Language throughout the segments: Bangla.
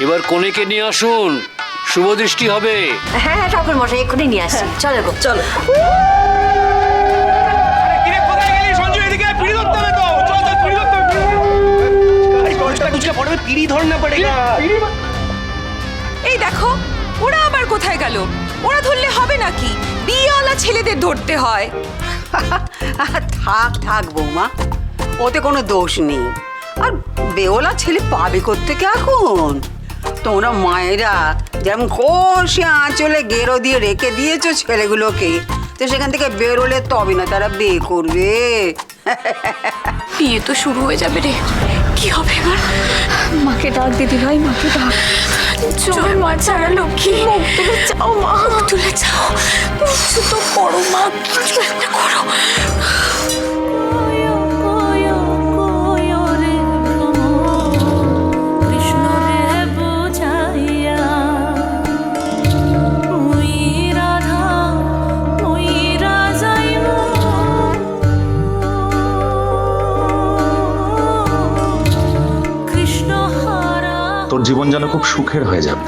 এবার কনেকে নিয়ে আসুন। শুভ দৃষ্টি হবে। হ্যাঁ হ্যাঁ ঠাকুর মশাই এক্ষুনি নিয়ে চলো গো। চলো। হবে তো। চল এই দেখো ওরা আবার কোথায় গেল? ওরা ধরলে হবে নাকি? বিয়েওয়ালা ছেলেদের ধরতে হয়। থাক থাক বৌমা ওতে কোনো দোষ নেই। আর বেওলা ছেলে পাবে কোত্থেকে এখন? তোমরা মায়েরা যেমন কষে আঁচলে গেরো দিয়ে রেখে দিয়েছ ছেলেগুলোকে তো সেখান থেকে বেরোলে তবে না তারা বিয়ে করবে। বিয়ে তো শুরু হয়ে যাবে রে। কি হবে এবার মাকে ডাক দিদি ভাই মাকে ডাক। চল মা ছাড়া লক্ষ্মী। মুখ তুলে চাও মা। তুলে চাও কিছু তো করো মা কিছু একটা করো। জীবন যেন খুব সুখের হয়ে যাবে।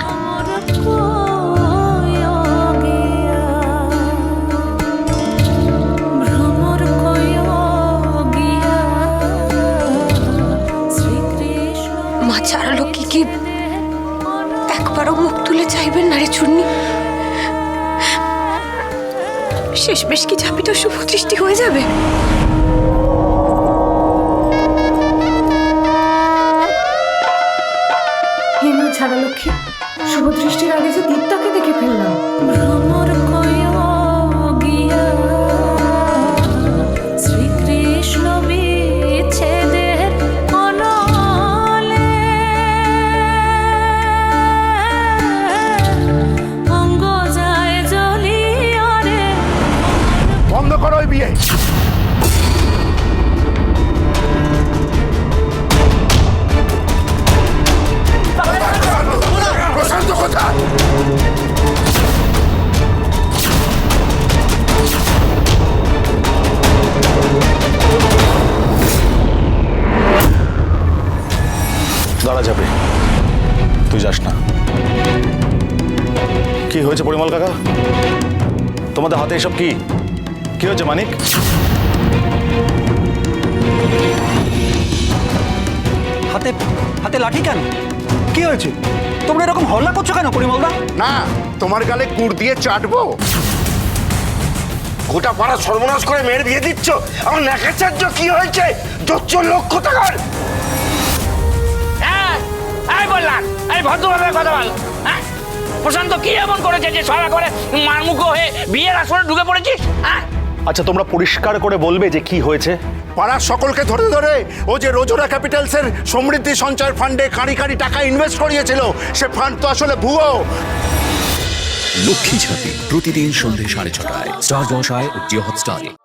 মা ছাড়া লক্ষ্মী কি? একবারও মুখ তুলে চাইবেন না রে চুন্নি শেষ বেশ কি শুভ দৃষ্টি হয়ে যাবে? ছাড়া লক্ষ্মী। শুভ দৃষ্টির আগে যে দীপটাকে দেখে ফেললাম। যাস না। কি হয়েছে পরিমল কাকা? তোমাদের হাতে এসব কি? কি হয়েছে মানিক? হাতে হাতে লাঠি কেন? কি হয়েছে? তোমরা এরকম হল্লা করছ কেন পরিমলদা? না তোমার গালে কুড় দিয়ে চাটবো। গোটা পাড়া সর্বনাশ করে মেয়ের বিয়ে দিচ্ছ। আমার নেকাচার্য কি হয়েছে? জোচ্চর লক্ষ টাকার বললাম ভদ্রভাবে কথা বল। হ্যাঁ? প্রশান্ত কি এমন করেছে যে সারা করে মারমুখ হয়ে বিয়ের আসরে ঢুকে পড়েছিস? হ্যাঁ? আচ্ছা তোমরা পরিষ্কার করে বলবে যে কি হয়েছে? পাড়ার সকলকে ধরে ধরে ও যে রোজোরা ক্যাপিটালসের সমৃদ্ধি সঞ্চয় ফান্ডে কাঁড়ি কাঁড়ি টাকা ইনভেস্ট করিয়েছিল সে ফান্ড তো আসলে ভুয়ো। লক্ষ্মী ঝাঁপি প্রতিদিন সন্ধ্যে সাড়ে ছটায়। স্টার জলসায় ও জিও হটস্টারে।